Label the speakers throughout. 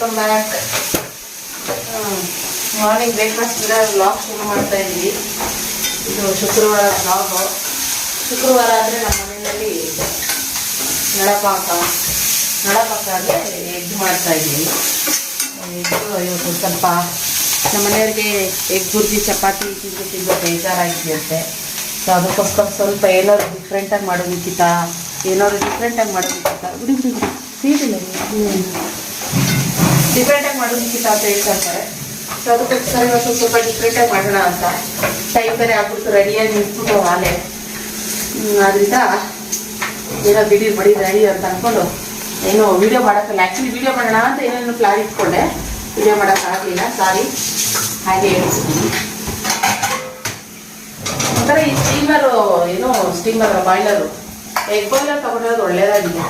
Speaker 1: Back morning breakfast ಕೂಡ vlog ಶುರು ಮಾಡ್ತಾ ಇದ್ವಿ ಇದು ಶುಕ್ರವಾರ ವ್ಲಾಗು ಶುಕ್ರವಾರ ಆದರೆ ನಮ್ಮ ಮನೆಯಲ್ಲಿ ನಳಪಾಕ ನಳಪಾಕ ಅಂದರೆ ಎಗ್ ಮಾಡ್ತಾ ಇದ್ದೀವಿ. ಎಗ್ಗು ಇವತ್ತು ಸ್ವಲ್ಪ ನಮ್ಮ ಮನೆಯವ್ರಿಗೆ ಎಗ್ ಬುರ್ಜಿ ಚಪಾತಿ ತಿಂದು ತಿಂದು ಬೇಜಾರಾಗಿರುತ್ತೆ. ಸೊ ಅದಕ್ಕೋಸ್ಕರ ಸ್ವಲ್ಪ ಏನಾದ್ರು ಡಿಫ್ರೆಂಟಾಗಿ ಮಾಡೋದಕ್ಕಿಂತ ಏನಾದ್ರು ಡಿಫ್ರೆಂಟಾಗಿ ಮಾಡೋದಕ್ಕಿಂತ ಬಿಡಿ ಬಿಡಿ ಬಿಡಿ. ಸೀಟಿಲ್ಲ ಡಿಫ್ರೆಂಟಾಗಿ ಮಾಡೋದಕ್ಕಿಂತ ಅಂತ ಹೇಳ್ತಾರೆ ಸೊ ಅದಕ್ಕೋಸ್ಕರ ಇವತ್ತು ಸ್ವಲ್ಪ ಡಿಫ್ರೆಂಟಾಗಿ ಮಾಡೋಣ ಅಂತ. ಟೈಮ್ ಬೇರೆ ಆಗ್ಬಿಟ್ಟು ರೆಡಿಯಾಗಿ ನಿಂತ್ಬಿಟ್ಟು ಆಲೆ. ಅದರಿಂದ ಏನೋ ಬಿಡಿ ಬಡಿ ರೆಡಿ ಅಂತ ಅಂದ್ಕೊಂಡು ಏನೋ ವಿಡಿಯೋ ಮಾಡೋಕ್ಕಲ್ಲ. ಆ್ಯಕ್ಚುಲಿ ವಿಡಿಯೋ ಮಾಡೋಣ ಅಂತ ಏನೇನು ಪ್ಲಾನ್ ಇಟ್ಕೊಂಡೆ. ವಿಡಿಯೋ ಮಾಡೋಕ್ಕಾಗಲಿಲ್ಲ ಸಾರಿ ಹಾಗೆ ಹೇಳ್ತೀನಿ. ಒಂಥರ ಈ ಸ್ಟೀಮರು ಏನು ಸ್ಟೀಮರ್ ಬಾಯ್ಲರು ಎಗ್ ಬಾಯ್ಲರ್ ತಗೊಂಡಿರೋದು ಒಳ್ಳೇದಾಗಿದೆ.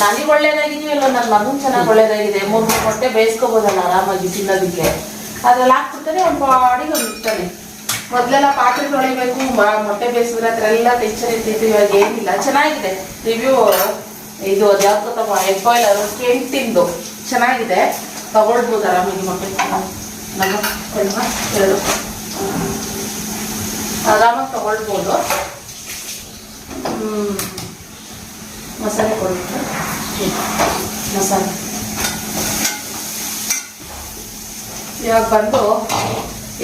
Speaker 1: ನನಗೆ ಒಳ್ಳೇದಾಗಿದೀವಲ್ಲ ನನ್ನ ಮಗನ್ ಚೆನ್ನಾಗಿ ಒಳ್ಳೇದಾಗಿದೆ, ಮೂರು ಮೂರು ಮೊಟ್ಟೆ ಬೇಯಿಸ್ಕೋಬೋದಲ್ಲ ಆರಾಮಾಗಿ ತಿನ್ನೋದಕ್ಕೆ. ಅದ್ರಲ್ಲಿ ಹಾಕ್ಬಿಡ್ತಾನೆ ಒಂದು ಬಾಡಿಗೆ ಇರ್ತಾನೆ ಮೊದಲೆಲ್ಲ ಪಾತ್ರೆ ತೊಳಿಬೇಕು ಮೊಟ್ಟೆ ಬೇಯಿಸಿದ್ರೆ ಹತ್ರ ಎಲ್ಲ ಟೆನ್ಷನ್ ಇರ್ತಿತ್ತು, ಇವಾಗ ಏನಿಲ್ಲ. ಚೆನ್ನಾಗಿದೆ. ರಿವ್ಯೂ ಇದು ಅದ್ಯಾವ್ದು ತಗೋ ಎಗ್ ಬಾಯ್ಲರ್ ಕೆಂಟಿಂದು ಚೆನ್ನಾಗಿದೆ. ತಗೊಳ್ಬೋದು ಆರಾಮಾಗಿ ಮೊಟ್ಟೆ ಎರಡು. ಆರಾಮಾಗಿ ತಗೊಳ್ಬೋದು. ಹ್ಮ್. ಮಸಾಲೆ ಕೊಡುತ್ತೆ. ಮಸಾಲೆ. ಇವಾಗ ಬಂದು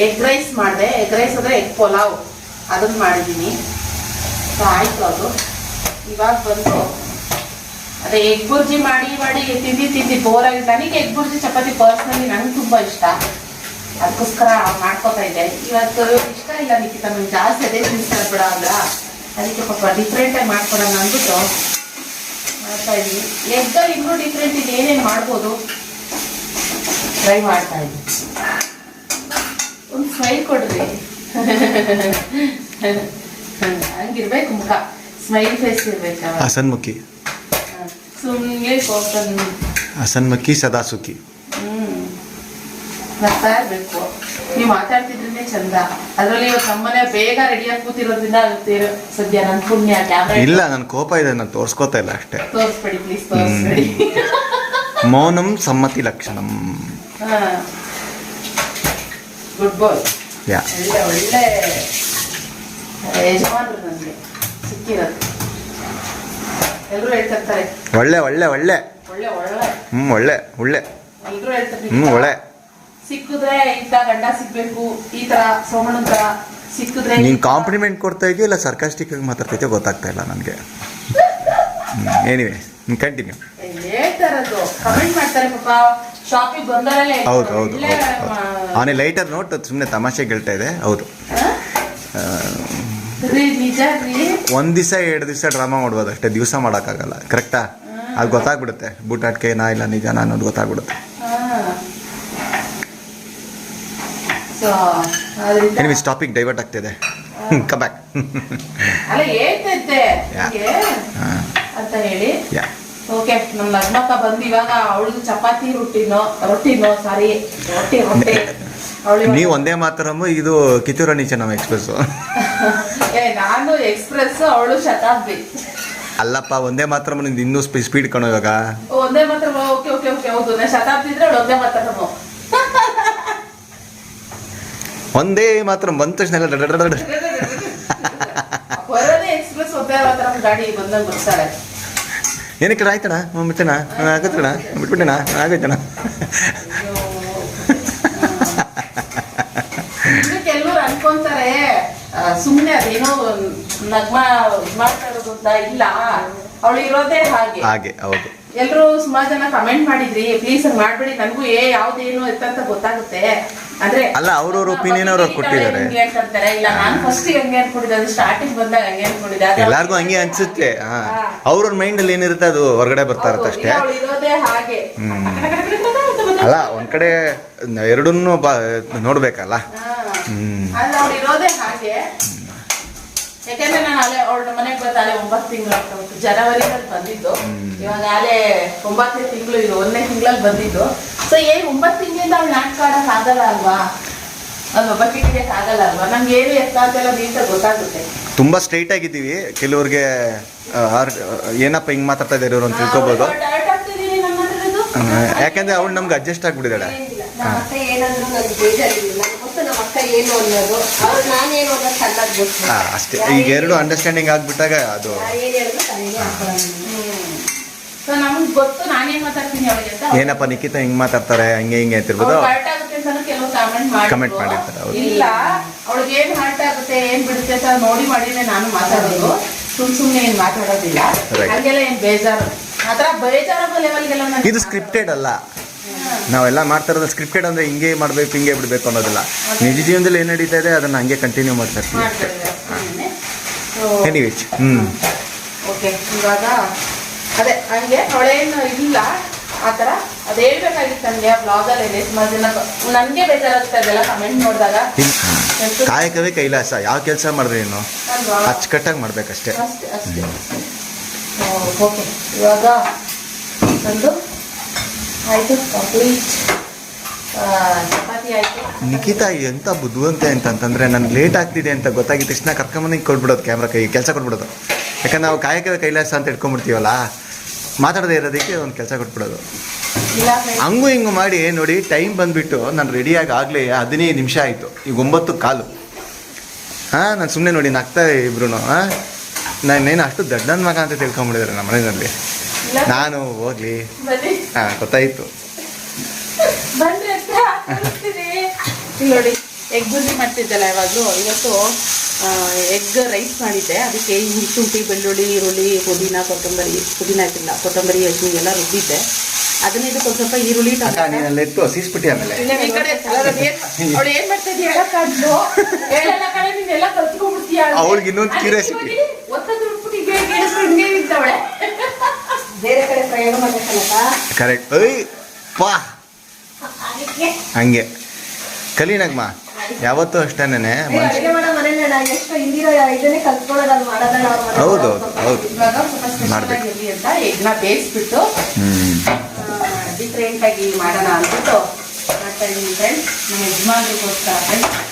Speaker 1: ಎಗ್ ರೈಸ್ ಮಾಡಿದೆ. ಎಗ್ ರೈಸ್ ಅಂದರೆ ಎಗ್ ಪಲಾವ್. ಅದನ್ನು ಮಾಡಿದ್ದೀನಿ. ಆಯಿತು ಅದು. ಇವಾಗ ಬಂದು ಅದೇ ಎಗ್ ಬುರ್ಜಿ ಮಾಡಿ ಮಾಡಿ ತಿಂದು ತಿಂದು ಬೋರ್ ಆಗಿದೆ. ನನಗೆ ಎಗ್ ಬುರ್ಜಿ ಚಪಾತಿ ಪರ್ಸ್ನಲ್ಲಿ ನನಗೆ ತುಂಬ ಇಷ್ಟ. ಅದಕ್ಕೋಸ್ಕರ ಮಾಡ್ಕೋತಾ ಇದ್ದೆ. ಇವತ್ತು ಇಷ್ಟ ಇಲ್ಲ ನಿಖಿತ, ನಂಗೆ ಜಾಸ್ತಿ ಅದೇ ತಿನ್ಸ್ತಾರೆ ಬಿಡ ಅದಕ್ಕೆ ಪಾಪ ಡಿಫ್ರೆಂಟಾಗಿ ಮಾಡ್ಕೊಡೋಣ ಅಂದ್ಬಿಟ್ಟು ಮಾಡ್ತಾ ಇದ್ದೀವಿ ಎಗ್ಗಲ್ಲಿ ಇನ್ನೂ ಡಿಫ್ರೆಂಟ್ ಇದೆ ಏನೇನು ಮಾಡ್ಬೋದು? ಫ್ರೈ ಮಾಡ್ತಾ ಇದ್ದೀವಿ ಒಂದು ಸ್ಮೈಲ್ ಕೊಡ್ರಿ. ಹಂಗಿರ್ಬೇಕು ಮುಖ. ಸ್ಮೈಲ್ ಫೇಸ್ ಇರ್ಬೇಕು
Speaker 2: ಹಸನ್ಮುಖಿ.
Speaker 1: ಸುಮ್ಮನೆ ಕೋಪನ್
Speaker 2: ಹಸನ್ಮುಖಿ ಸದಾ ಸುಖಿ
Speaker 1: ಬರ್ತಾ ಇರ್ಬೇಕು. ನೀವು ಮಾತಾಡ್ತಿದ್ರೆ ಚಂದ. ಅದ್ರಲ್ಲಿ ಇವತ್ತು ನಮ್ಮನೆ ಬೇಗ ರೆಡಿಯಾಗಿ ಕೂತಿರೋದ್ರಿಂದ ಆಗುತ್ತೆ ಸದ್ಯ ನನ್ ಪುಣ್ಯ ಕ್ಯಾಮ್ರಾ
Speaker 2: ಇಲ್ಲ ನನ್ನ ಕೋಪ ಇದೆ ನಾನು ತೋರ್ಸ್ಕೋತಾ ಇಲ್ಲ ಅಷ್ಟೇ.
Speaker 1: ತೋರಿಸ್ಬೇಡಿ ಪ್ಲೀಸ್ ತೋರಿಸ್ಬೇಡಿ.
Speaker 2: ಮೌನಂ ಸಮ್ಮತಿ ಲಕ್ಷಣಂ.
Speaker 1: ಗುಡ್ ಬಾಯ್
Speaker 2: ಯಾ.
Speaker 1: ಒಳ್ಳೆ ಒಳ್ಳೆ ಯಜಮಾನ್ರು ನನಗೆ. ಸಿಕ್ಕಿರೋದು. ಎಲ್ಲರೂ ಹೇಳ್ತಿರ್ತಾರೆ.
Speaker 2: ಒಳ್ಳೆ ಒಳ್ಳೆ ಒಳ್ಳೆ.
Speaker 1: ಒಳ್ಳೆ ಒಳ್ಳೆ.
Speaker 2: ಹ್ಞೂ ಒಳ್ಳೆ ಒಳ್ಳೆ.
Speaker 1: ಎಲ್ಲರೂ ಹೇಳ್ತಾರೆ
Speaker 2: ಹ್ಞೂ ಒಳ್ಳೆ.
Speaker 1: ಸಿಕ್ಕಿದ್ರೆ ಇಂಥ ಗಂಡ ಸಿಗ್ಬೇಕು ಈ ತರ ಸೋಮಣ್ಣನ ತರ ಸಿಕ್ಕಿದ್ರೆ
Speaker 2: ನೀನು ಕಾಂಪ್ಲಿಮೆಂಟ್ ಕೊಡ್ತಾ ಇದೆಯಾ ಇಲ್ಲ ಸರ್ಕಾಸ್ಟಿಕ್ ಆಗಿ ಮಾತಾಡ್ತೈತೆ ಗೊತ್ತಾಗ್ತಾ ಇಲ್ಲ ನನಗೆ. ಏನಿವೆ ಕಂಟಿನ್ಯೂ
Speaker 1: ಹೇಳ್ತಾರದು ಕಮೆಂಟ್ ಮಾಡ್ತಾರೆ ಪಾಪ. ಶಾಪಿಗೆ ಬಂದವರೆಲ್ಲ.
Speaker 2: ಹೌದು ಹೌದು ಆನೆ ಲೈಟರ್ ನೋಟ್ ಸುಮ್ಮನೆ ತಮಾಷೆ ಹೇಳ್ತಾ ಇದೆ. ಹೌದು.
Speaker 1: ರೀ ನಿಜ ರೀ.
Speaker 2: ಒಂದು ದಿವಸ ಎರಡು ದಿವಸ ಡ್ರಾಮಾ ಮಾಡ್ಬೋದು ಅಷ್ಟೇ. ದಿವಸ ಮಾಡೋಕ್ಕಾಗಲ್ಲ. ಕರೆಕ್ಟಾ ಅದು ಗೊತ್ತಾಗ್ಬಿಡುತ್ತೆ. ಬೂಟಾಟ್ಕೆ ನಾ ಇಲ್ಲ ನಿಜ ನಾನು ಗೊತ್ತಾಗ್ಬಿಡುತ್ತೆ.
Speaker 1: ಸೊ
Speaker 2: ಟಾಪಿಕ್ ಡೈವರ್ಟ್ ಆಗ್ತಿದೆ. ಬ್ಯಾಕ್
Speaker 1: ಅಲ್ಲ ಹೇಳ್ತೈತೆ ಅಂತ ಹೇಳಿ. ಓಕೆ ನಮ್ಮ ಲಗ್ನಕ್ಕ ಬಂದು ಇವಾಗ ಅವಳಿಗೆ ಚಪಾತಿ ರೊಟ್ಟಿನೋ ರೊಟ್ಟಿನೋ ಸಾರಿ ರೊಟ್ಟಿ ರೊಟ್ಟಿ.
Speaker 2: ನೀವು ಒಂದೇ ಮಾತ್ರಮ್ಮ ಇದು ಕಿತ್ತೂರಾಣಿ ಚೆನ್ನಮ್ಮ ಎಕ್ಸ್ಪ್ರೆಸ್
Speaker 1: ಏ ನಾನು ಎಕ್ಸ್ಪ್ರೆಸ್ ಅವಳು ಶತಾಬ್ದಿ.
Speaker 2: ಅಲ್ಲಪ್ಪ ಒಂದೇ ಮಾತ್ರ ನಿಂದು ಇನ್ನೂ ಸ್ಪೀಡ್ ಕಣೋ ಇವಾಗ.
Speaker 1: ಒಂದೇ ಮಾತ್ರ ಓಕೆ ಓಕೆ ಓಕೆ ಹೌದು. ಶತಾಬ್ದಿ ಇದ್ರೆ ಅವಳು ಒಂದೇ ಮಾತ್ರ
Speaker 2: ಒಂದೇ ಮಾತ್ರ ಬಂದ ತಕ್ಷಣ ಎಲ್ಲ
Speaker 1: ಬಂದಂಗೆ ಬರ್ತಾರೆ
Speaker 2: ಏನಕ್ಕೆ ಆಯ್ತಣ್ಣ? ಹ್ಞೂ ಬಿಟ್ಟಣ ಆಗತ್ತಣ ಬಿಟ್ಬಿಟ್ಟಣ ಆಗೈತಣ್ಣ
Speaker 1: ಇನ್ನು ಕೆಲವ್ರು ಅನ್ಕೊಂತಾರೆ ಸುಮ್ಮನೆ ಅದೇನೋ ನಗ್ಮ ಅಂತ ಇಲ್ಲ. ಅವಳು ಇರೋದೇ ಹಾಗೆ.
Speaker 2: ಹಾಗೆ ಹೌದು.
Speaker 1: ಎಲ್ಲರೂ ಸುಮಾರು ಜನ ಕಮೆಂಟ್ ಮಾಡಿದ್ರಿ ಪ್ಲೀಸ್ ಮಾಡ್ಬೇಡಿ. ನನಗೂ ಏ ಯಾವ್ದೇನು ಅಂತ ಗೊತ್ತಾಗುತ್ತೆ.
Speaker 2: ಅಲ್ಲ, ಅವ್ರವ್ರ ಒಪಿನಿಯನ್ ಅವ್ರವ್ರು ಕೊಟ್ಟಿದ್ದಾರೆ. ಎಲ್ಲಾರ್ಗು ಹಂಗೆ ಅನ್ಸುತ್ತೆ. ಅವ್ರ ಮೈಂಡ್ ಅಲ್ಲಿ ಏನಿರುತ್ತೆ ಅದು ಹೊರಗಡೆ ಬರ್ತಾ ಇರುತ್ತೆ ಅಷ್ಟೇ. ಅಲ್ಲ ಒಂದ್ ಕಡೆ ಎರಡನ್ನೂ ನೋಡ್ಬೇಕಲ್ಲ. ಹ್ಮ್.
Speaker 1: ಯಾಕಂದ್ರೆ ನಾನು ಅಲ್ಲೇ ಅವಳ ಮನೆಗೆ ಬಂದ ಅಲ್ಲೇ ಒಂಬತ್ತು ತಿಂಗಳು ಆಗ್ತಾ ಜನವರಿನಲ್ಲಿ ಬಂದಿದ್ದು. ಇವಾಗ ಅಲ್ಲೇ ಒಂಬತ್ತನೇ ತಿಂಗಳು ಇದು ಒಂದನೇ ತಿಂಗಳಲ್ಲಿ ಬಂದಿದ್ದು. ಸೊ ಏನ್ ಒಂಬತ್ತು ತಿಂಗಳಿಂದ ಅವ್ಳು ನಾಟಕ ಆಡಕ್ ಆಗಲ್ಲ ಅಲ್ವಾ? ಅಲ್ವಾ? ಬಕೆಟ್ ಹಿಡಿಯಕ್ ಆಗಲ್ಲ ಅಲ್ವಾ? ನಂಗೆ ಏನು ಎತ್ತ ಅಂತೆಲ್ಲ ನೀಟಾಗಿ ಗೊತ್ತಾಗುತ್ತೆ.
Speaker 2: ತುಂಬಾ ಸ್ಟ್ರೈಟ್ ಆಗಿದ್ದೀವಿ. ಕೆಲವ್ರಿಗೆ ಏನಪ್ಪ ಹಿಂಗ್ ಮಾತಾಡ್ತಾ ಇದ್ದಾರೆ ಇವ್ರು ಅಂತ ತಿಳ್ಕೊಬೋದು. ಯಾಕಂದ್ರೆ ಅವಳು ನಮ್ಗೆ ಅಡ್ಜಸ್ಟ್ ಆಗ್ಬಿಟ್ಟಿದ್ದಾಳೆ.
Speaker 3: ಏನಂದ್ರು ನನಗೆ ಬೇಜಾರಿಲ್ಲ ನನಗೆ ಗೊತ್ತು ನಮ್ಮ ಅಕ್ಕ ಏನು ಅನ್ನೋದು. ಅವ್ರು ನಾನೇನು ಅನ್ನೋದು ಚೆನ್ನಾಗಿ ಗೊತ್ತು.
Speaker 2: ಹಾ ಅಷ್ಟೇ. ಈಗ ಎರಡು ಅಂಡರ್ಸ್ಟ್ಯಾಂಡಿಂಗ್ ಆಗ್ಬಿಟ್ಟಾಗ ಅದು
Speaker 3: ಯಾರು ಏನು ಹೇಳಿದ್ರು ತಲೆಗೆ ಹಾಕೊಳ್ಳೋಣ
Speaker 1: ಸೊ ನಮ್ಗೆ ಗೊತ್ತು ನಾನೇನ್ ಮಾತಾಡ್ತೀನಿ ಅವಳಿಗೆ ಅಂತ
Speaker 2: ಏನಪ್ಪ ನಿಖಿತ ಹಿಂಗ್ ಮಾತಾಡ್ತಾರೆ ಹಂಗೆ ಹಿಂಗೆ ಅಂತಿರ್ಬೋದು?
Speaker 1: ಹರ್ಟ್ ಆಗುತ್ತೆ ಅಂತಾನು ಕೆಲವು ಕಾಮೆಂಟ್ ಮಾಡಿ
Speaker 2: Comment ಮಾಡಿರ್ತಾರೆ, ಹೌದು.
Speaker 1: ಇಲ್ಲ ಅವಳಿಗೆ ಏನ್ ಹರ್ಟ್ ಆಗುತ್ತೆ ಏನ್ ಬಿಡುತ್ತೆ ಅಂತ ನೋಡಿ ಮಾಡಿನೇ ನಾನು ಮಾತಾಡೋದು. ಸುಮ್ ಸುಮ್ನೆ ಏನ್ ಮಾತಾಡೋದಿಲ್ಲ.
Speaker 2: Right.
Speaker 1: ಹಂಗೆಲ್ಲ ಏನ್ ಬೇಜಾರು. ಆತರ ಬೇಜಾರಾಗೋ ಲೆವೆಲ್ಗೆಲ್ಲ ನಾನು
Speaker 2: ಇದು ಸ್ಕ್ರಿಪ್ಟೆಡ್ ಅಲ್ಲ. ನಾವೆಲ್ಲ ಮಾಡ್ತಾ ಇರೋದು ಸ್ಕ್ರಿಪ್ಟೆಡ್ ಅಂದ್ರೆ ಹಿಂಗೆ ಮಾಡ್ಬೇಕು ಹಿಂಗೆ ಬಿಡ್ಬೇಕು ಅನ್ನೋದಿಲ್ಲ. ನಿಜ ಜೀವನದಲ್ಲಿ ಏನ್ ನಡೀತಾ ಇದೆ ಅದನ್ನ ಹಂಗೆ ಕಂಟಿನ್ಯೂ ಮಾಡ್ತಾ ಇರ್ತೀವಿ.
Speaker 1: ಮಾಡ್ತಿದ್ದೆ
Speaker 2: ಎನಿವೇಚ್ ಹ್ಮ್.
Speaker 1: ಓಕೆ ಇವಾಗ ಅದೇ ಹಂಗೆ ಹೊಳೆಯನ್ನು ಇಲ್ಲ. ಆ ಥರ ಅದು ಹೇಳ್ಬೇಕಾಗಿತ್ತು ನನಗೆ ಆ ಬ್ಲಾಗಲ್ಲಿ ಸುಮಾರು ಜನ ನನಗೆ ಬೇಜಾರಾಗ್ತಾ ಇದೆಲ್ಲ ಕಮೆಂಟ್ ನೋಡಿದಾಗ.
Speaker 2: ಕಾಯಕವೇ ಕೈಲಾಸ. ಯಾವ ಕೆಲಸ ಮಾಡಿದ್ರೆ ಏನು? ಅಚ್ಚುಕಟ್ಟಾಗಿ ಮಾಡ್ಬೇಕಷ್ಟೇ.
Speaker 1: ಅಷ್ಟೇ ಅಷ್ಟೇ. ಓಕೆ ಇವಾಗ ಒಂದು ಆಯಿತು ಕಂಪ್ಲೀಟ್ ಚಪಾತಿ ಆಯಿತು.
Speaker 2: ನಿಖಿತಾ ಎಂತ ಬುದ್ಧಿವಂತೆ ಅಂತ ಅಂತಂದ್ರೆ ನನ್ಗೆ ಲೇಟ್ ಆಗ್ತಿದೆ ಅಂತ ಗೊತ್ತಾಗಿದ ತಕ್ಷಣ ಕರ್ಕೊಂಬಂದು ಕೊಟ್ಬಿಡೋದು ಕ್ಯಾಮ್ರಾ ಕೈ ಕೆಲಸ ಕೊಟ್ಬಿಡೋದು. ಯಾಕಂದ್ರೆ ನಾವು ಕಾಯಕದ ಕೈಲಾಸ ಅಂತ ಇಟ್ಕೊಂಡ್ಬಿಡ್ತೀವಲ್ಲ ಮಾತಾಡದೇ ಇರೋದಕ್ಕೆ ಒಂದು ಕೆಲಸ ಕೊಟ್ಬಿಡೋದು. ಹಂಗು ಹಿಂಗು ಮಾಡಿ ನೋಡಿ ಟೈಮ್ ಬಂದ್ಬಿಟ್ಟು ನಾನು ರೆಡಿಯಾಗಿ ಆಗಲೇ ಹದಿನೈದು ನಿಮಿಷ ಆಯಿತು ಈಗ ಒಂಬತ್ತು ಕಾಲು. ಹಾಂ ನಾನು ಸುಮ್ಮನೆ ನೋಡಿ ನಗ್ತಾ ಇಬ್ರು ಹಾಂ? ನಾನೇನು ಅಷ್ಟು ದೊಡ್ಡನ ಮಗ ಅಂತ ತಿಳ್ಕೊಂಡ್ಬಿಡಿದ್ರೆ ನಮ್ಮ ಮನೆಯಲ್ಲಿ. ನಾನು ಹೋಗ್ಲಿ. ಹಾಂ ಗೊತ್ತಾಯಿತು.
Speaker 1: ನೋಡಿ ಎಗ್ ಬುರ್ಜಿ ಮಾಡ್ತಿದ್ದಲ್ಲ ಯಾವಾಗಲೂ. ಇವತ್ತು ಎಗ್ ರೈಸ್ ಮಾಡಿದ್ದೆ. ಅದಕ್ಕೆ ಈ ಶುಂಠಿ ಬೆಳ್ಳುಳ್ಳಿ ಈರುಳ್ಳಿ ಪುದೀನ ಕೊತ್ತಂಬರಿ ಪುದೀನ ಹಾಕಿಲ್ಲ. ಕೊತ್ತಂಬರಿ ಹಸಿ ಎಲ್ಲ ರುಬ್ಬಿದ್ದೆ. ಅದನ್ನ ಇದಕ್ಕೆ ಒಂದು ಸ್ವಲ್ಪ ಈರುಳ್ಳಿ
Speaker 2: ನೀನಲ್ಲಿ ಎತ್ತು ಸೀಸ್ಬಿಟ್ಟಿ ಆಮೇಲೆ.
Speaker 1: ಅವಳು ಏನ್ ಮಾಡ್ತಾ ಇದೀಯ?
Speaker 2: ಅವ್ಳಿಗೆ ಇನ್ನೊಂದು ಕ್ಯೂರಿಯಾಸಿಟಿ
Speaker 1: ಒತ್ತದು ಹಿಂಗೆ ಹಿಂಗೆ ಹಿಂಗೆ ನಿಂತವಳೆ
Speaker 3: ಬೇರೆ ಕಡೆ ಪ್ರಯೋಗ ಮಾಡ್ಬೇಕಲ್ಲಪ್ಪ?
Speaker 2: ಕರೆಕ್ಟ್ ಐ ಪಾ.
Speaker 3: ಅದಕ್ಕೆ.
Speaker 2: ಹಂಗೆ. ಕಲೀನಗ್ಮ ಯಾವತ್ತೂ ಅಷ್ಟೇನೆ ಹೌದು ಹೌದು ಮಾಡ್ಬೇಕು.
Speaker 1: ಅಂತ ಎಗ್ನ ಬೇಯಿಸ್ಬಿಟ್ಟು ಡಿಫ್ರೆಂಟ್ ಆಗಿ ಮಾಡೋಣ ಅಂದ್ಬಿಟ್ಟು